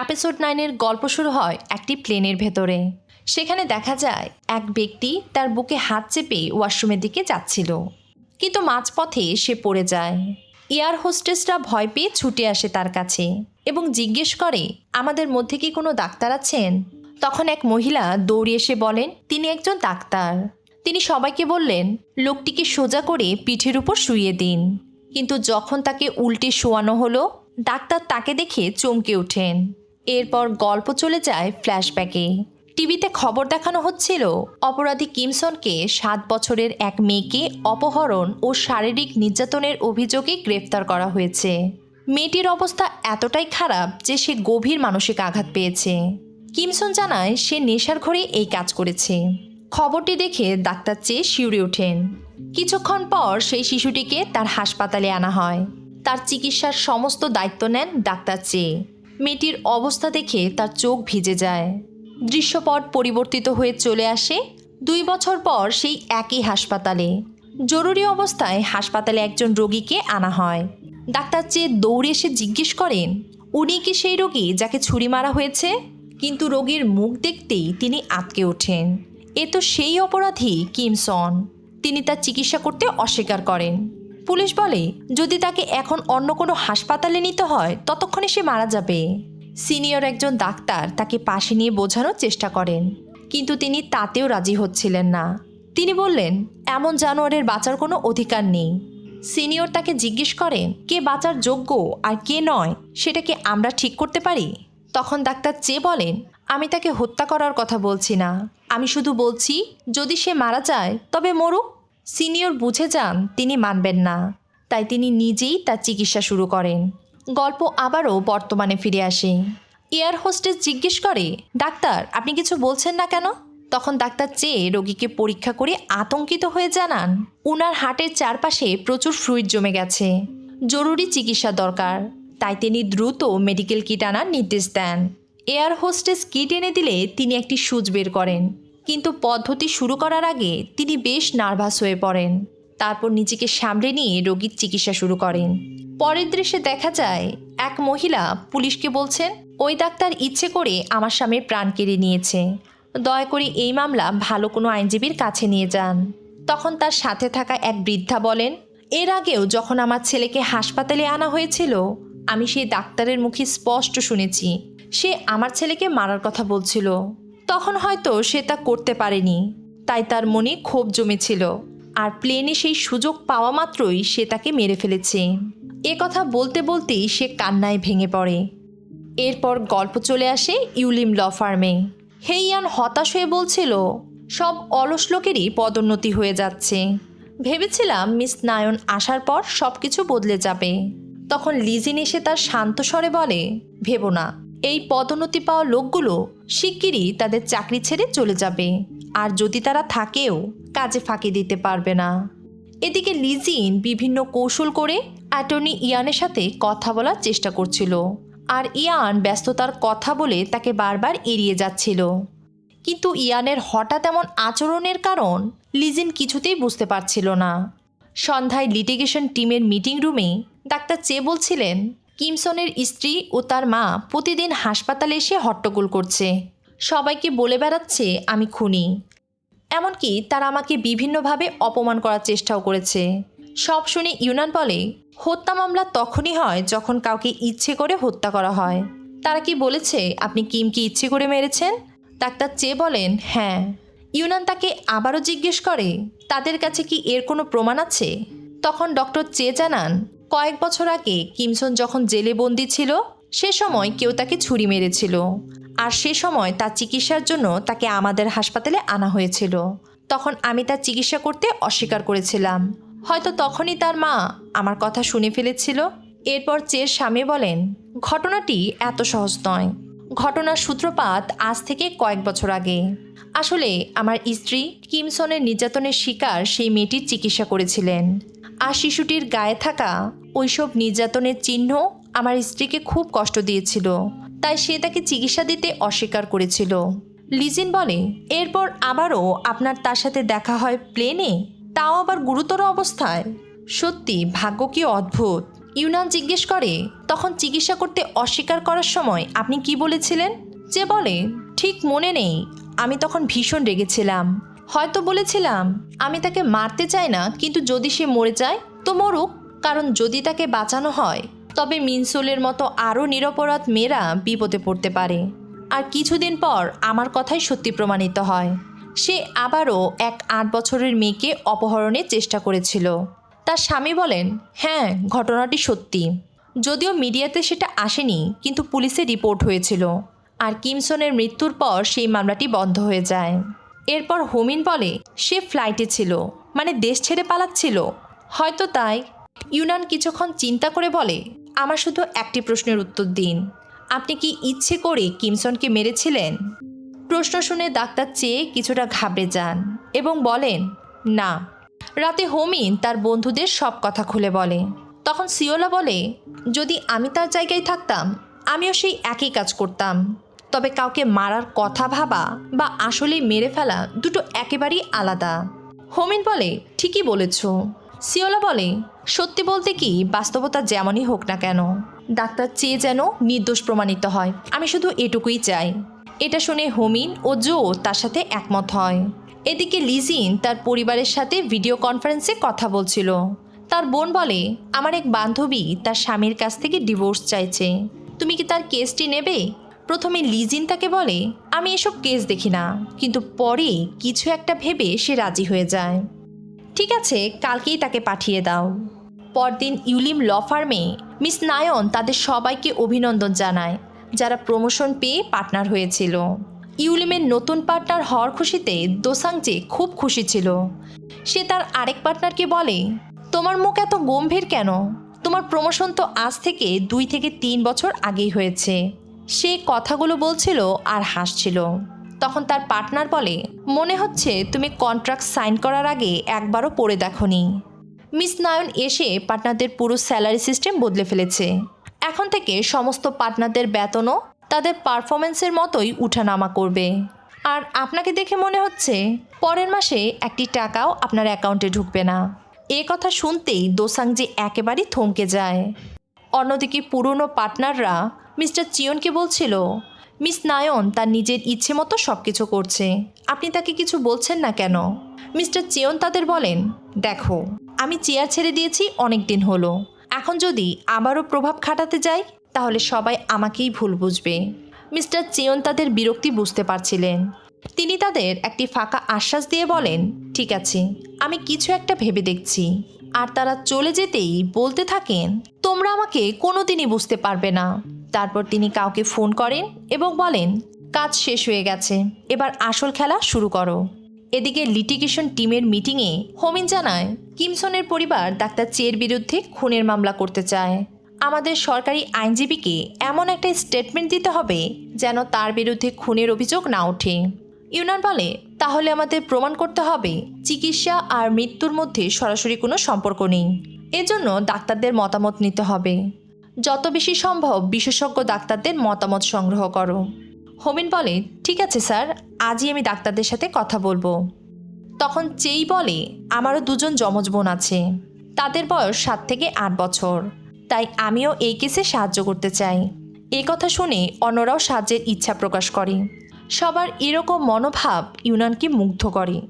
Episode নাইনের গল্প শুরু হয় একটি প্লেনের ভেতরে। সেখানে দেখা যায়, এক ব্যক্তি তার বুকে হাত চেপে ওয়াশরুমের দিকে যাচ্ছিল। কিন্তু মাঝপথে সে পড়ে যায়। এয়ার হোস্টেসরা ভয় পেয়ে ছুটে আসে তার কাছে এবং জিজ্ঞেস করে, আমাদের মধ্যে কি কোনো ডাক্তার আছেন? তখন এক মহিলা দৌড়ে এসে বলেন, তিনি একজন ডাক্তার। তিনি সবাইকে বললেন, লোকটিকে সোজা করে পিঠের উপর শুইয়ে দিন। কিন্তু যখন তাকে উল্টে শোয়ানো হলো, ডাক্তার তাকে দেখে চমকে ওঠেন। এরপর গল্প চলে যায় ফ্ল্যাশব্যাকে। টিভিতে খবর দেখানো হচ্ছিল, অপরাধী কিমসনকে সাত বছরের এক মেয়েকে অপহরণ ও শারীরিক নির্যাতনের অভিযোগে গ্রেফতার করা হয়েছে। মেয়েটির অবস্থা এতটাই খারাপ যে সে গভীর মানসিক আঘাত পেয়েছে। কিমসন জানায়, সে নেশার ঘরে এই কাজ করেছে। খবরটি দেখে ডাক্তার চেয়ে শিউরে ওঠেন। কিছুক্ষণ পর সেই শিশুটিকে তার হাসপাতালে আনা হয়। তার চিকিৎসার সমস্ত দায়িত্ব নেন ডাক্তার চেয়ে মেয়েটির অবস্থা দেখে তার চোখ ভিজে যায়। দৃশ্যপট পরিবর্তিত হয়ে চলে আসে দুই বছর পর সেই একই হাসপাতালে। জরুরি অবস্থায় হাসপাতালে একজন রোগীকে আনা হয়। ডাক্তার চেয়ে দৌড়ে এসে জিজ্ঞেস করেন, উনি কি সেই রোগী যাকে ছুরি মারা হয়েছে? কিন্তু রোগীর মুখ দেখতেই তিনি আটকে ওঠেন। এ তো সেই অপরাধী কিমসন। তিনি তার চিকিৎসা করতে অস্বীকার করেন। পুলিশ বলে, যদি তাকে এখন অন্য কোনো হাসপাতালে নিতে হয়, ততক্ষণে সে মারা যাবে। সিনিয়র একজন ডাক্তার তাকে পাশে নিয়ে বোঝানোর চেষ্টা করেন, কিন্তু তিনি তাতেও রাজি হচ্ছিলেন না। তিনি বললেন, এমন জানোয়ারের বাঁচার কোনো অধিকার নেই। সিনিয়র তাকে জিজ্ঞেস করেন কে বাঁচার যোগ্য আর কে নয়, সেটা কি আমরা ঠিক করতে পারি? তখন ডাক্তার চেয়ে বলেন, আমি তাকে হত্যা করার কথা বলছি না। আমি শুধু বলছি, যদি সে মারা যায়, তবে মরুক। সিনিয়র বুঝে যান তিনি মানবেন না। তাই তিনি নিজেই তার চিকিৎসা শুরু করেন। গল্প আবারও বর্তমানে ফিরে আসে। এয়ার হোস্টেস জিজ্ঞেস করে, ডাক্তার, আপনি কিছু বলছেন না কেন? তখন ডাক্তার চেয়ে রোগীকে পরীক্ষা করে আতঙ্কিত হয়ে জানান, উনার হাটের চারপাশে প্রচুর ফ্লুইড জমে গেছে। জরুরি চিকিৎসা দরকার। তাই তিনি দ্রুত মেডিকেল কিট আনার নির্দেশ দেন। এয়ার হোস্টেস কিট এনে দিলে তিনি একটি সুচ বের করেন। কিন্তু পদ্ধতি শুরু করার আগে তিনি বেশ নার্ভাস হয়ে পড়েন। তারপর নিজেকে সামলে নিয়ে রোগীর চিকিৎসা শুরু করেন। পরের দৃশ্যে দেখা যায়, এক মহিলা পুলিশকে বলছেন, ওই ডাক্তার ইচ্ছে করে আমার স্বামীর প্রাণ কেড়ে নিয়েছে। দয়া করে এই মামলা ভালো কোনো আইনজীবীর কাছে নিয়ে যান। তখন তার সাথে থাকা এক বৃদ্ধা বলেন, এর আগেও যখন আমার ছেলেকে হাসপাতালে আনা হয়েছিল, আমি সেই ডাক্তারের মুখে স্পষ্ট শুনেছি। সে আমার ছেলেকে মারার কথা বলছিল। তখন হয়তো সে তা করতে পারেনি। তাই তার মনে ক্ষোভ জমেছিল। আর প্লেনে সেই সুযোগ পাওয়া মাত্রই সে তাকে মেরে ফেলেছে। এ কথা বলতে বলতেই সে কান্নায় ভেঙে পড়ে। এরপর গল্প চলে আসে ইউলিম ল ফার্মে। হেইয়ান হতাশ হয়ে বলছিল, সব অলস লোকেরই পদোন্নতি হয়ে যাচ্ছে। ভেবেছিলাম মিস নায়ন আসার পর সব কিছু বদলে যাবে। তখন লিজিন এসে তার শান্ত স্বরে বলে, ভেবো না এই পদোন্নতি পাওয়া লোকগুলো শিগগিরই তাদের চাকরি ছেড়ে চলে যাবে। আর যদি তারা থাকেও, কাজে ফাঁকি দিতে পারবে না। এদিকে লিজিন বিভিন্ন কৌশল করে অ্যাটর্নি ইয়ানের সাথে কথা বলার চেষ্টা করছিল। আর ইয়ান ব্যস্ততার কথা বলে তাকে বারবার এড়িয়ে যাচ্ছিল। কিন্তু ইয়ানের হঠাৎ এমন আচরণের কারণ লিজিন কিছুতেই বুঝতে পারছিল না। সন্ধ্যায় লিটিগেশন টিমের মিটিং রুমে ডাক্তার চে বলছিলেন কিমসনের স্ত্রী ও তার মা প্রতিদিন হাসপাতালে এসে হট্টগোল করছে। সবাইকে বলে বেড়াচ্ছে, আমি খুনি। এমনকি তারা আমাকে বিভিন্নভাবে অপমান করার চেষ্টাও করেছে। সব শুনে ইউনান বলে, হত্যা মামলা তখনই হয় যখন কাউকে ইচ্ছে করে হত্যা করা হয়। তারা কি বলেছে, আপনি কিমকে ইচ্ছে করে মেরেছেন? ডাক্তার চেয়ে বলেন হ্যাঁ। ইউনান তাকে আবারও জিজ্ঞেস করে, তাদের কাছে কি এর কোনো প্রমাণ আছে? তখন ডক্টর চে জানান কয়েক বছর আগে কিমসন যখন জেলে বন্দি ছিল, সে সময় কেউ তাকে ছুরি মেরেছিল। আর সে সময় তার চিকিৎসার জন্য তাকে আমাদের হাসপাতালে আনা হয়েছিল। তখন আমি তার চিকিৎসা করতে অস্বীকার করেছিলাম। হয়তো তখনই তার মা আমার কথা শুনে ফেলেছিল। এরপর চের স্বামী বলেন, ঘটনাটি এত সহজ নয়। ঘটনার সূত্রপাত আজ থেকে কয়েক বছর আগে। আসলে আমার স্ত্রী কিমসনের নির্যাতনের শিকার সেই মেয়েটির চিকিৎসা করেছিলেন। আর শিশুটির গায়ে থাকা ওইসব নির্যাতনের চিহ্ন আমার স্ত্রীকে খুব কষ্ট দিয়েছিল। তাই সে তাকে চিকিৎসা দিতে অস্বীকার করেছিল। লিজিন বলে, এরপর আবারও আপনার তার সাথে দেখা হয় প্লেনে? তাও আবার গুরুতর অবস্থায়? সত্যি ভাগ্য কি অদ্ভুত। ইউনান জিজ্ঞেস করে, তখন চিকিৎসা করতে অস্বীকার করার সময় আপনি কি বলেছিলেন? যে বলে, ঠিক মনে নেই, আমি তখন ভীষণ রেগেছিলাম। হয়তো বলেছিলাম, আমি তাকে মারতে চাই না, কিন্তু যদি সে মরে যায়, তো মরুক। কারণ যদি তাকে বাঁচানো হয়, তবে মিনসুলের মতো আরও নিরপরাধ মেয়েরা বিপদে পড়তে পারে। আর কিছুদিন পর আমার কথাই সত্যি প্রমাণিত হয়। সে আবারও এক আট বছরের মেয়েকে অপহরণের চেষ্টা করেছিল। তার স্বামী বলেন হ্যাঁ ঘটনাটি সত্যি। যদিও মিডিয়াতে সেটা আসেনি, কিন্তু পুলিশে রিপোর্ট হয়েছিল। আর কিমসনের মৃত্যুর পর সেই মামলাটি বন্ধ হয়ে যায়। এরপর হোমিন বলে, সে ফ্লাইটে ছিল মানে দেশ ছেড়ে পালাচ্ছিল। হয়তো তাই। ইউনান কিছুক্ষণ চিন্তা করে বলে, আমার শুধু একটি প্রশ্নের উত্তর দিন। আপনি কি ইচ্ছে করে কিমসনকে মেরেছিলেন? প্রশ্ন শুনে ডাক্তার চেয়ে কিছুটা ঘাবড়ে যান এবং বলেন, না। রাতে হোমিন তার বন্ধুদের সব কথা খুলে বলে। তখন সিওলা বলে, যদি আমি তার জায়গায় থাকতাম, আমিও সেই একই কাজ করতাম। তবে কাউকে মারার কথা ভাবা বা আসলে মেরে ফেলা দুটো একেবারেই আলাদা। হোমিন বলে, ঠিকই বলেছ। সিওলা বলে, সত্যি বলতে কি, বাস্তবতা যেমনই হোক না কেন, ডাক্তার চেয়ে যেন নির্দোষ প্রমাণিত হয়। আমি শুধু এটুকুই চাই। এটা শুনে হোমিন ও জো তার সাথে একমত হয়। এদিকে লিজিন তার পরিবারের সাথে ভিডিও কনফারেন্সে কথা বলছিল। তার বোন বলে, আমার এক বান্ধবী তার স্বামীর কাছ থেকে ডিভোর্স চাইছে। তুমি কি তার কেসটি নেবে? প্রথমে লিজিন তাকে বলে, আমি এসব কেস দেখি না। কিন্তু পরে কিছু একটা ভেবে সে রাজি হয়ে যায়। ঠিক আছে, কালকেই তাকে পাঠিয়ে দাও। পরদিন ইউলিম ল ফার্মে মিস নায়ন তাদের সবাইকে অভিনন্দন জানায়, যারা প্রমোশন পেয়ে পার্টনার হয়েছিল। ইউলিমের নতুন পার্টনার হওয়ার খুশিতে দোসাংজে খুব খুশি ছিল। সে তার আরেক পার্টনারকে বলে, তোমার মুখ এত গম্ভীর কেন? তোমার প্রমোশন তো আজ থেকে দুই থেকে তিন বছর আগেই হয়েছে। সে কথাগুলো বলছিল আর হাসছিল। তখন তার পার্টনার বলে, মনে হচ্ছে তুমি কন্ট্রাক্ট সাইন করার আগে একবারও পড়ে দেখনি। মিস নায়ন এসে পার্টনারদের পুরো স্যালারি সিস্টেম বদলে ফেলেছে। এখন থেকে সমস্ত পার্টনারদের বেতনও তাদের পারফরমেন্সের মতোই উঠানামা করবে। আর আপনাকে দেখে মনে হচ্ছে পরের মাসে একটি টাকাও আপনার অ্যাকাউন্টে ঢুকবে না। এ কথা শুনতেই দোসাংজি একেবারেই থমকে যায়। অন্যদিকে পুরনো পার্টনাররা মিস্টার চিয়নকে বলছিল, মিস নায়ন তার নিজের ইচ্ছে মতো সব কিছু করছে। আপনি তাকে কিছু বলছেন না কেন? মিস্টার চিয়ন তাদের বলেন, দেখো, আমি চেয়ার ছেড়ে দিয়েছি অনেক দিন হলো। এখন যদি আবারও প্রভাব খাটাতে যাই, তাহলে সবাই আমাকেই ভুল বুঝবে। মিস্টার চিয়ন তাদের বিরক্তি বুঝতে পারছিলেন। তিনি তাদের একটি ফাঁকা আশ্বাস দিয়ে বলেন, ঠিক আছে, আমি কিছু একটা ভেবে দেখছি। আর তারা চলে যেতেই বলতে থাকেন, তোমরা আমাকে কোনোদিনই বুঝতে পারবে না। তারপর তিনি কাউকে ফোন করেন এবং বলেন, কাজ শেষ হয়ে গেছে, এবার আসল খেলা শুরু করো। এদিকে লিটিগেশন টিমের মিটিংয়ে হোমিন জানায়, কিমসনের পরিবার ডাক্তার চের বিরুদ্ধে খুনের মামলা করতে চায়। আমাদের সরকারি আইনজীবীকে এমন একটা স্টেটমেন্ট দিতে হবে যেন তার বিরুদ্ধে খুনের অভিযোগ না ওঠে। ইউনান বলে, তাহলে আমাদের প্রমাণ করতে হবে চিকিৎসা আর মৃত্যুর মধ্যে সরাসরি কোনো সম্পর্ক নেই। এজন্য ডাক্তারদের মতামত নিতে হবে। যত বেশি সম্ভব বিশেষজ্ঞ ডাক্তারদের মতামত সংগ্রহ করো। হোমিন বলে, ঠিক আছে, স্যার, আজই আমি ডাক্তারদের সাথে কথা বলব। তখন চেই বলে, আমারও দুজন যমজ বোন আছে। তাদের বয়স সাত থেকে আট বছর। তাই আমিও এই কেসে সাহায্য করতে চাই। এই কথা শুনে অন্যরাও সাহায্যের ইচ্ছা প্রকাশ করে। সবার এরকম মনোভাব ইউনানকে মুগ্ধ করে।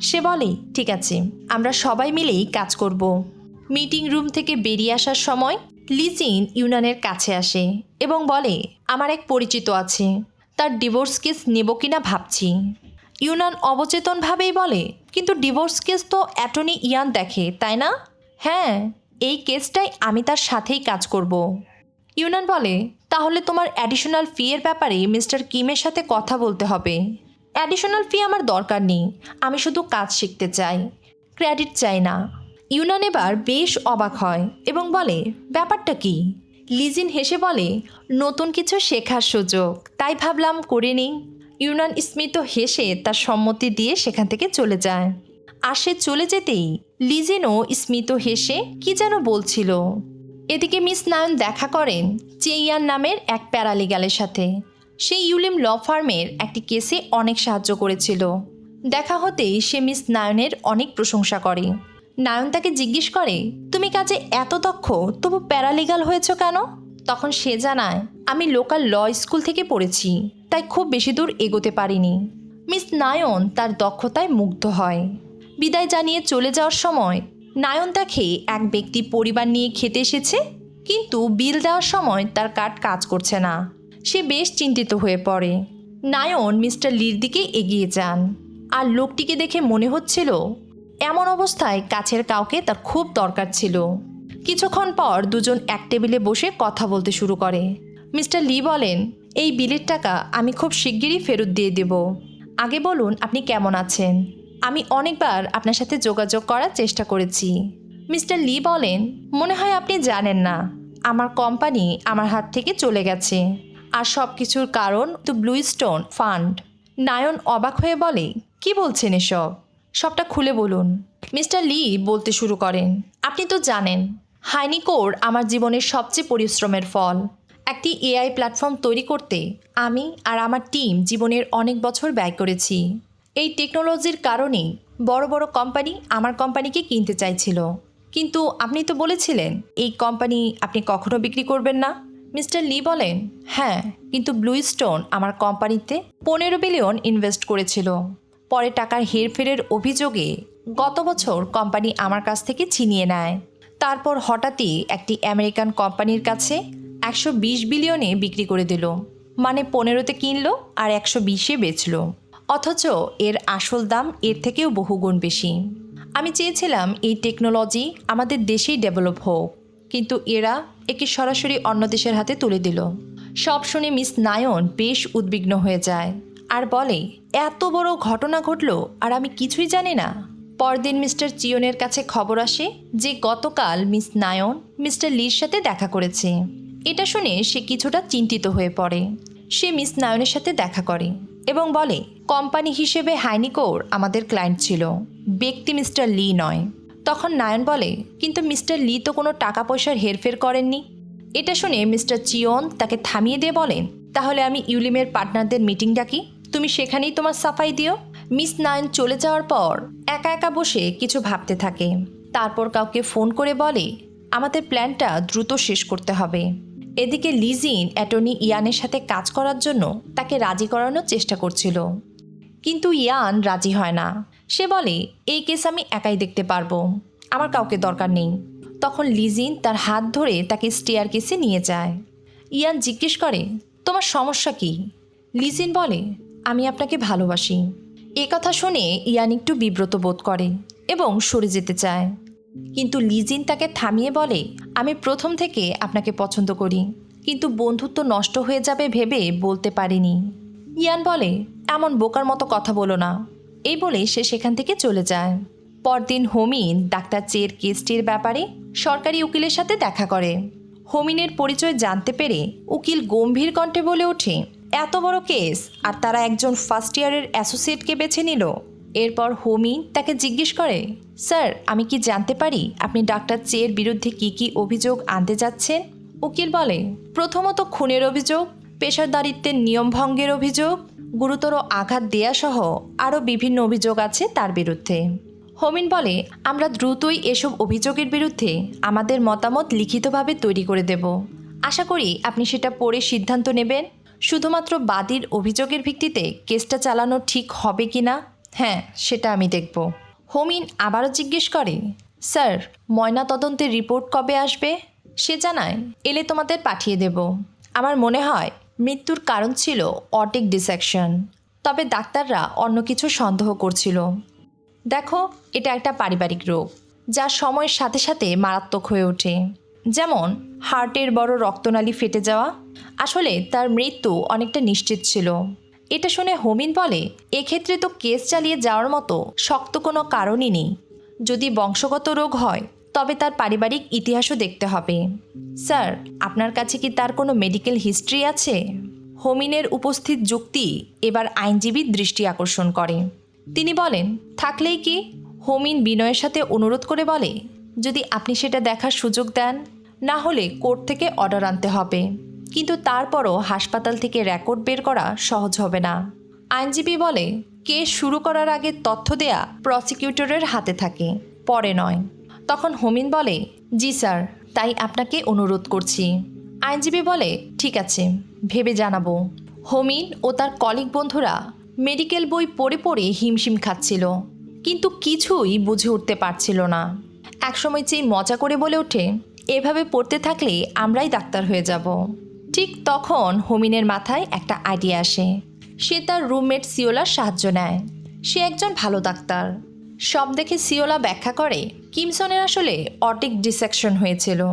সে বলে, ঠিক আছে, আমরা সবাই মিলেই কাজ করব। মিটিং রুম থেকে বেরিয়ে আসার সময় লিজিন ইউনানের কাছে আসে এবং বলে, আমার এক পরিচিত আছে। তার ডিভোর্স কেস নেব কিনা ভাবছি। ইউনান অবচেতনভাবেই বলে, কিন্তু ডিভোর্স কেস তো অ্যাটর্নি ইয়ান দেখে, তাই না? হ্যাঁ এই কেসটাই আমি তার সাথেই কাজ করব। ইউনান বলে, তাহলে তোমার অ্যাডিশনাল ফি এর ব্যাপারে মিস্টার কিমের সাথে কথা বলতে হবে। অ্যাডিশনাল ফি আমার দরকার নেই। আমি শুধু কাজ শিখতে চাই। ক্রেডিট চাই না। ইউনান এবার বেশ অবাক হয় এবং বলে, ব্যাপারটা কি? লিজিন হেসে বলে, নতুন কিছু শেখার সুযোগ। তাই ভাবলাম করে নিই। ইউনান স্মিত হেসে তার সম্মতি দিয়ে সেখান থেকে চলে যায়। আর সে চলে যেতেই লিজিনও স্মিত হেসে, কি যেন বলছিল? এদিকে মিস নায়ন দেখা করেন চেইয়ান নামের এক প্যারালিগালের সাথে। সে ইউলিম ল ফার্মের একটি কেসে অনেক সাহায্য করেছিল। দেখা হতেই সে মিস নায়নের অনেক প্রশংসা করে। নায়ন তাকে জিজ্ঞেস করে, তুমি কাজে এত দক্ষ? তবু প্যারালিগাল হয়েছ কেন? তখন সে জানায়, আমি লোকাল ল স্কুল থেকে পড়েছি, তাই খুব বেশি দূর এগোতে পারিনি। মিস নায়ন তার দক্ষতায় মুগ্ধ হয়। বিদায় জানিয়ে চলে যাওয়ার সময় নায়ন দেখে এক ব্যক্তি পরিবার নিয়ে খেতে এসেছে, কিন্তু বিল দেওয়ার সময় তার কার্ড কাজ করছে না। সে বেশ চিন্তিত হয়ে পড়ে। নায়ন মিস্টার লির দিকে এগিয়ে যান। আর লোকটিকে দেখে মনে হচ্ছিল এমন অবস্থায় কাছের কাউকে তার খুব দরকার ছিল। কিছুক্ষণ পর দুজন এক টেবিলে বসে কথা বলতে শুরু করে। মিস্টার লি বলেন, এই বিলের টাকা আমি খুব শিগগিরই ফেরত দিয়ে দেব। আগে বলুন আপনি কেমন আছেন? আমি অনেকবার আপনার সাথে যোগাযোগ করার চেষ্টা করেছি। মিস্টার লি বলেন, মনে হয় আপনি জানেন না। আমার কোম্পানি আমার হাত থেকে চলে গেছে। আর সব কিছুর কারণ তো ব্লু স্টোন ফান্ড। নায়ন অবাক হয়ে বলে, কি বলছেন এসব? সবটা খুলে বলুন। মিস্টার লি বলতে শুরু করেন, আপনি তো জানেন হাইনিকোর আমার জীবনের সবচেয়ে পরিশ্রমের ফল। একটি এআই প্ল্যাটফর্ম তৈরি করতে আমি আর আমার টিম জীবনের অনেক বছর ব্যয় করেছি। এই টেকনোলজির কারণেই বড় বড় কোম্পানি আমার কোম্পানিকে কিনতে চাইছিল। কিন্তু আপনি তো বলেছিলেন, এই কোম্পানি আপনি কখনো বিক্রি করবেন না। মিস্টার লি বলেন হ্যাঁ কিন্তু ব্লু স্টোন আমার কোম্পানিতে পনেরো বিলিয়ন ইনভেস্ট করেছিল। পরে টাকার হেরফেরের অভিযোগে গত বছর কোম্পানি আমার কাছ থেকে ছিনিয়ে নেয়। তারপর হঠাৎই একটি আমেরিকান কোম্পানির কাছে একশো বিশ বিলিয়নে বিক্রি করে দিল। মানে পনেরোতে কিনলো আর একশো বিশে বেচলো। অথচ এর আসল দাম এর থেকেও বহুগুণ বেশি। আমি চেয়েছিলাম এই টেকনোলজি আমাদের দেশেই ডেভেলপ হোক, কিন্তু এরা একে সরাসরি অন্য দেশের হাতে তুলে দিল। সব শুনে মিস নায়ন বেশ উদ্বিগ্ন হয়ে যায়। আর বলে, এত বড় ঘটনা ঘটলো আর আমি কিছুই জানি না। পরদিন মিস্টার চিয়নের কাছে খবর আসে যে গতকাল মিস নায়ন মিস্টার লির সাথে দেখা করেছে। এটা শুনে সে কিছুটা চিন্তিত হয়ে পড়ে। সে মিস নায়নের সাথে দেখা করে এবং বলে, কোম্পানি হিসেবে হাইনিকোর আমাদের ক্লায়েন্ট ছিল। ব্যক্তি মিস্টার লি নয়। তখন নায়ন বলে, কিন্তু মিস্টার লি তো কোনো টাকা পয়সার হেরফের করেননি। এটা শুনে মিস্টার চিয়ন তাকে থামিয়ে দিয়ে বলেন তাহলে আমি ইউলিমের পার্টনারদের মিটিং ডাকি তুমি সেখানেই তোমার সাফাই দিও। মিস নায়ন চলে যাওয়ার পর একা একা বসে কিছু ভাবতে থাকে। তারপর কাউকে ফোন করে বলে, আমাদের প্ল্যানটা দ্রুত শেষ করতে হবে। এদিকে লিজিন অ্যাটর্নি ইয়ানের সাথে কাজ করার জন্য তাকে রাজি করানোর চেষ্টা করছিল। কিন্তু ইয়ান রাজি হয় না। সে বলে, এই কেস আমি একাই দেখতে পারব। আমার কাউকে দরকার নেই। তখন লিজিন তার হাত ধরে তাকে স্টেয়ার কেসে নিয়ে যায়। ইয়ান জিজ্ঞেস করে, তোমার সমস্যা কি? লিজিন বলে আমি আপনাকে ভালোবাসি। এ কথা শুনে ইয়ান একটু বিব্রত বোধ করে এবং সরে যেতে চায়। কিন্তু লিজিন তাকে থামিয়ে বলে, আমি প্রথম থেকে আপনাকে পছন্দ করি, কিন্তু বন্ধুত্ব নষ্ট হয়ে যাবে ভেবে বলতে পারিনি। ইয়ান বলে, এমন বোকার মতো কথা বলো না। এই বলে সে সেখান থেকে চলে যায়। পরদিন হোমিন ডাক্তার চের কেসটির ব্যাপারে সরকারি উকিলের সাথে দেখা করে। হোমিনের পরিচয় জানতে পেরে উকিল গম্ভীর কণ্ঠে বলে ওঠে এত বড় কেস, আর তারা একজন ফার্স্ট ইয়ারের অ্যাসোসিয়েটকে বেছে নিল। এরপর হোমি তাকে জিজ্ঞেস করে, স্যার, আমি কি জানতে পারি আপনি ডাক্তার চের বিরুদ্ধে কি কি অভিযোগ আনতে যাচ্ছেন? উকিল বলে, প্রথমত খুনের অভিযোগ পেশাদারিত্বের নিয়মভঙ্গের অভিযোগ, গুরুতর আঘাত দেয়া সহ আরও বিভিন্ন অভিযোগ আছে তার বিরুদ্ধে। হোমিন বলে, আমরা দ্রুতই এসব অভিযোগের বিরুদ্ধে আমাদের মতামত লিখিতভাবে তৈরি করে দেব। আশা করি আপনি সেটা পড়ে সিদ্ধান্ত নেবেন। শুধুমাত্র বাদীর অভিযোগের ভিত্তিতে কেসটা চালানো ঠিক হবে কি না? হ্যাঁ সেটা আমি দেখব। হোমিন আবারও জিজ্ঞেস করে, স্যার ময়না তদন্তের রিপোর্ট কবে আসবে? সে জানায়, এলে তোমাদের পাঠিয়ে দেব। আমার মনে হয় মৃত্যুর কারণ ছিল অটিক ডিসেকশন, তবে ডাক্তাররা অন্য কিছু সন্দেহ করছিল। দেখো, এটা একটা পারিবারিক রোগ, যা সময়ের সাথে সাথে মারাত্মক হয়ে ওঠে। যেমন, হার্টের বড় রক্তনালী ফেটে যাওয়া, আসলে তার মৃত্যু অনেকটা নিশ্চিত ছিল। এটা শুনে হোমিন বলে, এক্ষেত্রে তো কেস চালিয়ে যাওয়ার মতো শক্ত কোনো কারণই নেই। যদি বংশগত রোগ হয়, তবে তার পারিবারিক ইতিহাসও দেখতে হবে। স্যার, আপনার কাছে কি তার কোনো মেডিকেল হিস্ট্রি আছে? হোমিনের উপস্থিত যুক্তি এবার আইনজীবীর দৃষ্টি আকর্ষণ করে। তিনি বলেন, থাকলেই কি? হোমিন বিনয়ের সাথে অনুরোধ করে বলে যদি আপনি সেটা দেখার সুযোগ দেন, না হলে কোর্ট থেকে অর্ডার আনতে হবে। কিন্তু তারপরও হাসপাতাল থেকে রেকর্ড বের করা সহজ হবে না। আইনজীবী বলে, কেস শুরু করার আগে তথ্য দেয়া প্রসিকিউটরের হাতে থাকে, পরে নয়। তখন হোমিন বলে, জি স্যার, তাই আপনাকে অনুরোধ করছি। আইনজীবী বলে, ঠিক আছে, ভেবে জানাব। হোমিন ও তার কলিগ বন্ধুরা মেডিকেল বই পড়ে পড়ে হিমশিম খাচ্ছিল, কিন্তু কিছুই বুঝে উঠতে পারছিল না। একসময় চেয়ে মজা করে বলে ওঠে, এভাবে পড়তে থাকলে আমরাই ডাক্তার হয়ে যাব। ঠিক তখন হোমিনের মাথায় একটা আইডিয়া আসে। সে তার রুমমেট সিওলার সাহায্য নেয়। সে একজন ভালো ডাক্তার। সব দেখে সিওলা ব্যাখ্যা করে, কিমসনের আসলে অটিক ডিসেকশন হয়েছিল,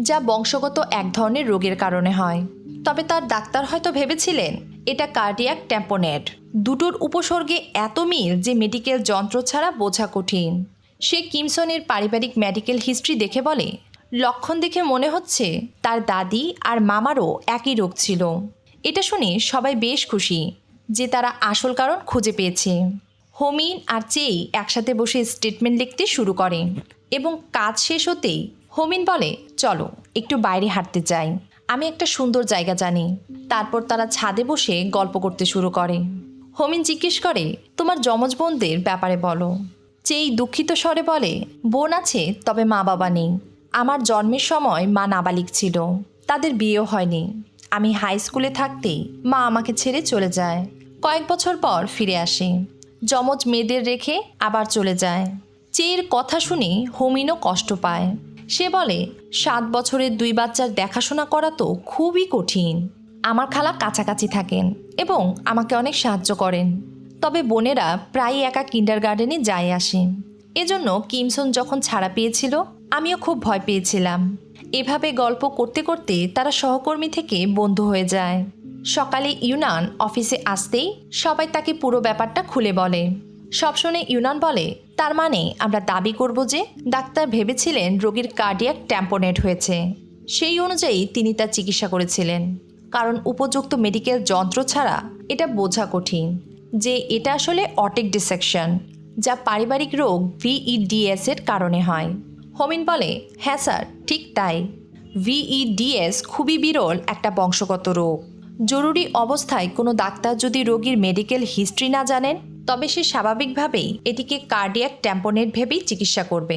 যা বংশগত এক ধরনের রোগের কারণে হয়। তবে তার ডাক্তার হয়তো ভেবেছিলেন, এটা কার্ডিয়াক ট্যাম্পোনেট দুটোর উপসর্গে এত মিল যে মেডিকেল যন্ত্র ছাড়া বোঝা কঠিন। সে কিমসনের পারিবারিক মেডিকেল হিস্ট্রি দেখে বলে, লক্ষণ দেখে মনে হচ্ছে তার দাদি আর মামারও একই রোগ ছিল। এটা শুনে সবাই বেশ খুশি যে তারা আসল কারণ খুঁজে পেয়েছে। হোমিন আর চেই একসাথে বসে স্টেটমেন্ট লিখতে শুরু করে এবং কাজ শেষ হতেই হোমিন বলে, চলো, একটু বাইরে হাঁটতে যাই। আমি একটা সুন্দর জায়গা জানি। তারপর তারা ছাদে বসে গল্প করতে শুরু করে। হোমিন জিজ্ঞেস করে, তোমার যমজ বোনদের ব্যাপারে বলো। চেই দুঃখিত স্বরে বলে, বোন আছে, তবে মা বাবা নেই। আমার জন্মের সময় মা নাবালিক ছিল। তাদের বিয়েও হয়নি। আমি হাই স্কুলে থাকতেই মা আমাকে ছেড়ে চলে যায়। কয়েক বছর পর ফিরে আসে। যমজ মেয়েদের রেখে আবার চলে যায়। চেয়ের কথা শুনে হোমিনও কষ্ট পায়। সে বলে, সাত বছরের দুই বাচ্চার দেখাশোনা করা তো খুবই কঠিন। আমার খালা কাছাকাছি থাকেন এবং আমাকে অনেক সাহায্য করেন। তবে বোনেরা প্রায়ই একা কিন্ডার গার্ডেনে যায় আসে। এজন্য কিমসন যখন ছাড়া পেয়েছিল, আমিও খুব ভয় পেয়েছিলাম। এভাবে গল্প করতে করতে তারা সহকর্মী থেকে বন্ধু হয়ে যায়। সকালে ইউনান অফিসে আসতেই সবাই তাকে পুরো ব্যাপারটা খুলে বলে। সব শুনে ইউনান বলে, তার মানে আমরা দাবি করব যে ডাক্তার ভেবেছিলেন রোগীর কার্ডিয়াক ট্যাম্পোনেট হয়েছে। সেই অনুযায়ী তিনি তার চিকিৎসা করেছিলেন। কারণ উপযুক্ত মেডিকেল যন্ত্র ছাড়া এটা বোঝা কঠিন। যে এটা আসলে অটেক ডিসেকশন, যা পারিবারিক রোগ ভিইডিএস এর কারণে হয়। হোমিন বলে হ্যাঁ স্যার, ঠিক তাই। ভিইডিএস খুবই বিরল একটা বংশগত রোগ। জরুরি অবস্থায় কোনো ডাক্তার যদি রোগীর মেডিকেল হিস্ট্রি না জানেন, তবে সে স্বাভাবিকভাবেই এটিকে কার্ডিয়াক ট্যাম্পোনেট ভেবেই চিকিৎসা করবে।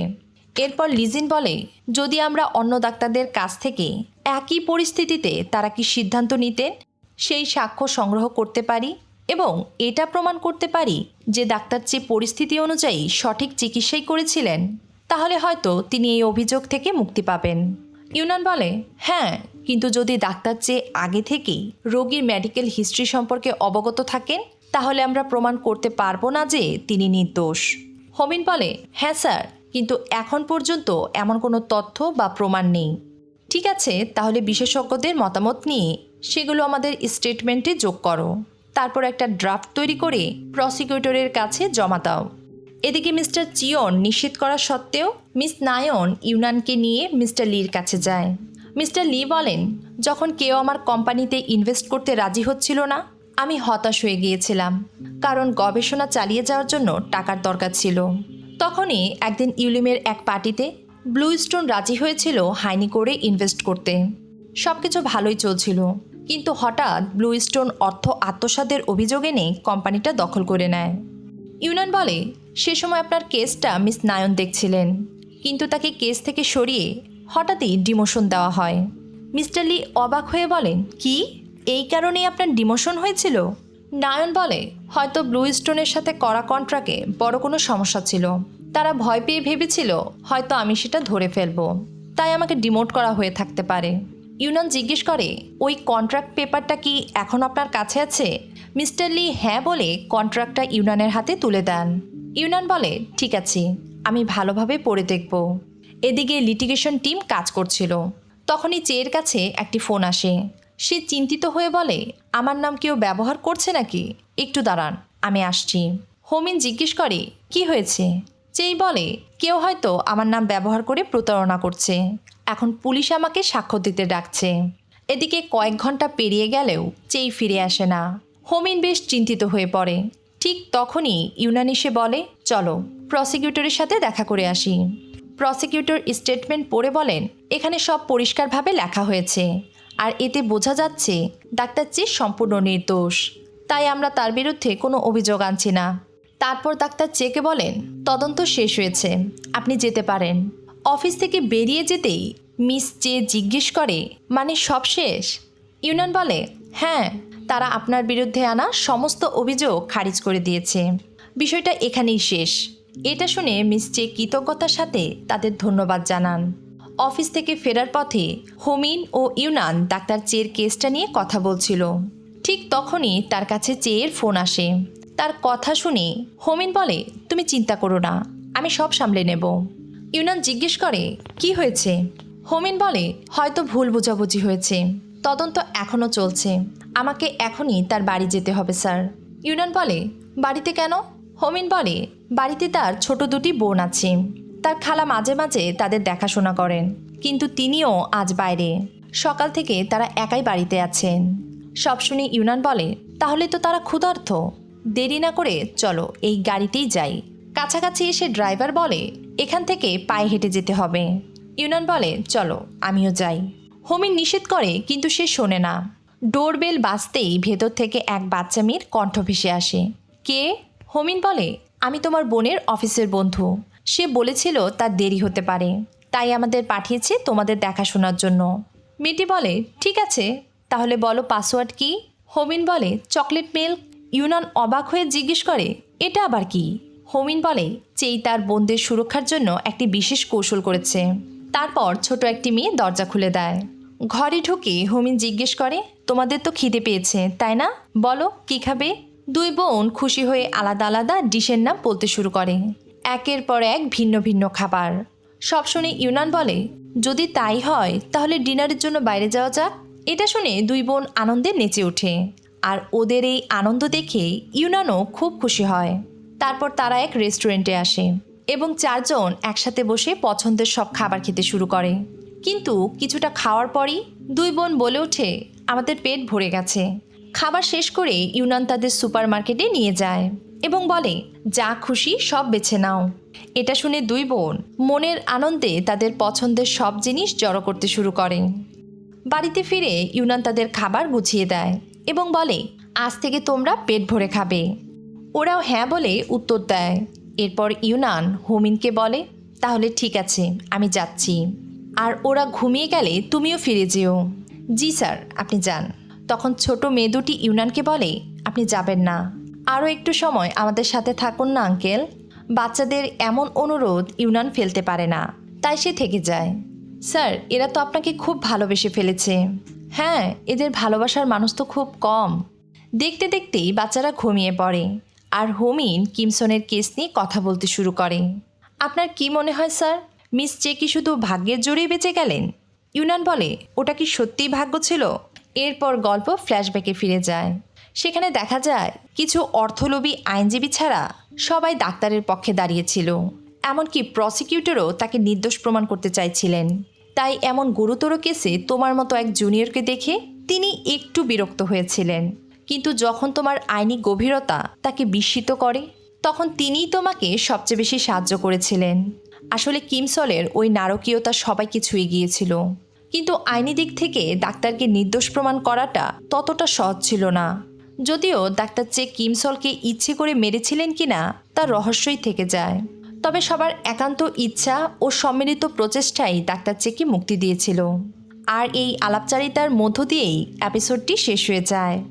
এরপর লিজিন বলে, যদি আমরা অন্য ডাক্তারদের কাছ থেকে একই পরিস্থিতিতে তারা কি সিদ্ধান্ত নিতেন? সেই সাক্ষ্য সংগ্রহ করতে পারি? এবং এটা প্রমাণ করতে পারি যে ডাক্তার যে পরিস্থিতি অনুযায়ী সঠিক চিকিৎসাই করেছিলেন, তাহলে হয়তো তিনি এই অভিযোগ থেকে মুক্তি পাবেন। ইউনান বলে হ্যাঁ কিন্তু যদি ডাক্তার চেয়ে আগে থেকেই রোগীর মেডিকেল হিস্ট্রি সম্পর্কে অবগত থাকেন, তাহলে আমরা প্রমাণ করতে পারব না যে তিনি নির্দোষ। হোমিন বলে হ্যাঁ স্যার, কিন্তু এখন পর্যন্ত এমন কোনো তথ্য বা প্রমাণ নেই। ঠিক আছে, তাহলে বিশেষজ্ঞদের মতামত নিয়ে সেগুলো আমাদের স্টেটমেন্টে যোগ করো। তারপর একটা ড্রাফট তৈরি করে প্রসিকিউটরের কাছে জমা দাও। এদিকে মিস্টার চিয়ন নিশ্চিত করা সত্ত্বেও মিস নায়ন ইউনানকে নিয়ে মিস্টার লির কাছে যায়। মিস্টার লি বলেন, যখন কেউ আমার কোম্পানিতে ইনভেস্ট করতে রাজি হচ্ছিল না, আমি হতাশ হয়ে গিয়েছিলাম, কারণ গবেষণা চালিয়ে যাওয়ার জন্য টাকার দরকার ছিল। তখনই একদিন ইউলিমের এক পার্টিতে ব্লু স্টোন রাজি হয়েছিল হাইনি করে ইনভেস্ট করতে। সব কিছু ভালোই চলছিল। কিন্তু হঠাৎ ব্লু স্টোন অর্থ আত্মসাদের অভিযোগ এনে কোম্পানিটা দখল করে নেয়। ইউনান বলে, সে সময় আপনার কেসটা মিস নায়ন দেখছিলেন, কিন্তু তাকে কেস থেকে সরিয়ে হঠাৎই ডিমোশন দেওয়া হয়। মিস্টার লি অবাক হয়ে বলেন, কি? এই কারণেই আপনার ডিমোশন হয়েছিল? নায়ন বলে, হয়তো ব্লু স্টোনের সাথে করা কন্ট্রাক্টে বড় কোনো সমস্যা ছিল। তারা ভয় পেয়ে ভেবেছিল, হয়তো আমি সেটা ধরে ফেলব। তাই আমাকে ডিমোট করা হয়ে থাকতে পারে। ইউনান জিজ্ঞেস করে, ওই কন্ট্রাক্ট পেপারটা কি এখন আপনার কাছে আছে? মিস্টার লি হ্যাঁ বলে কন্ট্রাক্টটা ইউনানের হাতে তুলে দেন। ইউনান বলে, ঠিক আছে, আমি ভালোভাবে পড়ে দেখব। এদিকে লিটিগেশন টিম কাজ করছিল। তখনই চেয়ের কাছে একটি ফোন আসে। সে চিন্তিত হয়ে বলে, আমার নাম কেউ ব্যবহার করছে নাকি? একটু দাঁড়ান, আমি আসছি। হোমিন জিজ্ঞেস করে, কি হয়েছে? চেই বলে, কেউ হয়তো আমার নাম ব্যবহার করে প্রতারণা করছে। এখন পুলিশ আমাকে সাক্ষ্য দিতে ডাকছে। এদিকে কয়েক ঘণ্টা পেরিয়ে গেলেও চেই ফিরে আসে না। হোমিন বেশ চিন্তিত হয়ে পড়ে। ঠিক তখনই ইউনান এসে বলে, চলো, প্রসিকিউটরের সাথে দেখা করে আসি। প্রসিকিউটর স্টেটমেন্ট পড়ে বলেন, এখানে সব পরিষ্কারভাবে লেখা হয়েছে। আর এতে বোঝা যাচ্ছে, ডাক্তার চি সম্পূর্ণ নির্দোষ। তাই আমরা তার বিরুদ্ধে কোনো অভিযোগ আনছি না। তারপর ডাক্তার চেকে বলেন, তদন্ত শেষ হয়েছে। আপনি যেতে পারেন। অফিস থেকে বেরিয়ে যেতেই মিস চে জিজ্ঞেস করে মানে সব শেষ? ইউনিয়ন বলে হ্যাঁ তারা আপনার বিরুদ্ধে আনা সমস্ত অভিযোগ খারিজ করে দিয়েছে। বিষয়টা এখানেই শেষ। এটা শুনে মিস চে কৃতজ্ঞতার সাথে তাদের ধন্যবাদ জানান। অফিস থেকে ফেরার পথে হোমিন ও ইউনান ডাক্তার চের কেসটা নিয়ে কথা বলছিল। ঠিক তখনই তার কাছে চেয়ের ফোন আসে। তার কথা শুনে হোমিন বলে, তুমি চিন্তা করো না, আমি সব সামলে নেব। ইউনান জিজ্ঞেস করে, কি হয়েছে? হোমিন বলে, হয়তো ভুল বোঝাবুঝি হয়েছে। তদন্ত এখনও চলছে। আমাকে এখনই তার বাড়ি যেতে হবে, স্যার। ইউনান বলে, বাড়িতে কেন? হোমিন বলে, বাড়িতে তার ছোট দুটি বোন আছে। তার খালা মাঝে মাঝে তাদের দেখাশোনা করেন, কিন্তু তিনিও আজ বাইরে। সকাল থেকে তারা একাই বাড়িতে আছেন। সব শুনে ইউনান বলে, তাহলে তো তারা ক্ষুধার্থ দেরি না করে চলো, এই গাড়িতেই যাই। কাছাকাছি এসে ড্রাইভার বলে এখান থেকে পায়ে হেঁটে যেতে হবে। ইউনান বলে, চলো, আমিও যাই। হোমিন নিষেধ করে, কিন্তু সে শোনে না। ডোরবেল বাজতেই ভেতর থেকে এক বাচ্চা মেয়ের কণ্ঠ ভেসে আসে। কে? হোমিন বলে, আমি তোমার বোনের অফিসের বন্ধু। সে বলেছিল তার দেরি হতে পারে। তাই আমাদের পাঠিয়েছে তোমাদের দেখাশোনার জন্য। মেয়েটি বলে, ঠিক আছে, তাহলে বলো পাসওয়ার্ড কি? হোমিন বলে, চকলেট মিল্ক। ইউনান অবাক হয়ে জিজ্ঞেস করে, এটা আবার কি? হোমিন বলে চেই তার বোনদের সুরক্ষার জন্য একটি বিশেষ কৌশল করেছে। তারপর ছোট একটি মেয়ে দরজা খুলে দেয়। ঘরে ঢুকে হোমিন জিজ্ঞেস করে, তোমাদের তো খিদে পেয়েছে, তাই না? বলো, কি খাবে? দুই বোন খুশি হয়ে আলাদা আলাদা ডিশের নাম বলতে শুরু করে। একের পর এক ভিন্ন ভিন্ন খাবার। সব শুনে ইউনান বলে, যদি তাই হয়, তাহলে ডিনারের জন্য বাইরে যাওয়া যাক। এটা শুনে দুই বোন আনন্দে নেচে ওঠে। আর ওদের এই আনন্দ দেখে ইউনানও খুব খুশি হয়। তারপর তারা এক রেস্টুরেন্টে আসে এবং চারজন একসাথে বসে পছন্দের সব খাবার খেতে শুরু করে। কিন্তু কিছুটা খাওয়ার পরই দুই বোন বলে ওঠে, আমাদের পেট ভরে গেছে। খাবার শেষ করে ইউনান তাদের সুপার মার্কেটে নিয়ে যায় এবং বলে, যা খুশি সব বেছে নাও। এটা শুনে দুই বোন মনের আনন্দে তাদের পছন্দের সব জিনিস জড়ো করতে শুরু করে। বাড়িতে ফিরে ইউনান তাদের খাবার গুছিয়ে দেয় এবং বলে, আজ থেকে তোমরা পেট ভরে খাবে। ওরাও হ্যাঁ বলে উত্তর দেয়। এরপর ইউনান হোমিনকে বলে, তাহলে ঠিক আছে, আমি যাচ্ছি। আর ওরা ঘুমিয়ে গেলে তুমিও ফিরে যেও। জি স্যার, আপনি যান। তখন ছোট মেয়ে দুটি ইউনানকে বলে, আপনি যাবেন না। আরও একটু সময় আমাদের সাথে থাকুন না, আঙ্কেল। বাচ্চাদের এমন অনুরোধ ইউনান ফেলতে পারে না, তাই সে থেকে যায়। স্যার, এরা তো আপনাকে খুব ভালোবেসে ফেলেছে। হ্যাঁ এদের ভালোবাসার মানুষ তো খুব কম। দেখতে দেখতেই বাচ্চারা ঘুমিয়ে পড়ে। আর হোমিন কিমসনের কেস নিয়ে কথা বলতে শুরু করে। আপনার কি মনে হয়, স্যার? মিস চে কি শুধু ভাগ্যের জোরেই বেঁচে গেলেন? ইউনান বলে, ওটা কি সত্যিই ভাগ্য ছিল? এরপর গল্প ফ্ল্যাশব্যাকে ফিরে যায়। সেখানে দেখা যায়, কিছু অর্থলোভী আইনজীবী ছাড়া সবাই ডাক্তারের পক্ষে দাঁড়িয়েছিল। এমনকি প্রসিকিউটরও তাকে নির্দোষ প্রমাণ করতে চাইছিলেন। তাই এমন গুরুতর কেসে তোমার মতো এক জুনিয়রকে দেখে তিনি একটু বিরক্ত হয়েছিলেন। কিন্তু যখন তোমার আইনি গভীরতা তাকে বিস্মিত করে, তখন তিনিই তোমাকে সবচেয়ে বেশি সাহায্য করেছিলেন। আসলে কিমসলের ওই নারকীয়তা সবাইকে ছুঁয়ে গিয়েছিল কিন্তু আইনি দিক থেকে ডাক্তারকে নির্দোষ প্রমাণ করাটা ততটা সহজ ছিল না। যদিও ডাক্তার চেক কিমসলকে ইচ্ছে করে মেরেছিলেন কিনা তার রহস্যই থেকে যায়। তবে সবার একান্ত ইচ্ছা ও সম্মিলিত প্রচেষ্টাই ডাক্তার চেককে মুক্তি দিয়েছিল। আর এই আলাপচারিতার মধ্য দিয়েই এপিসোডটি শেষ হয়ে যায়।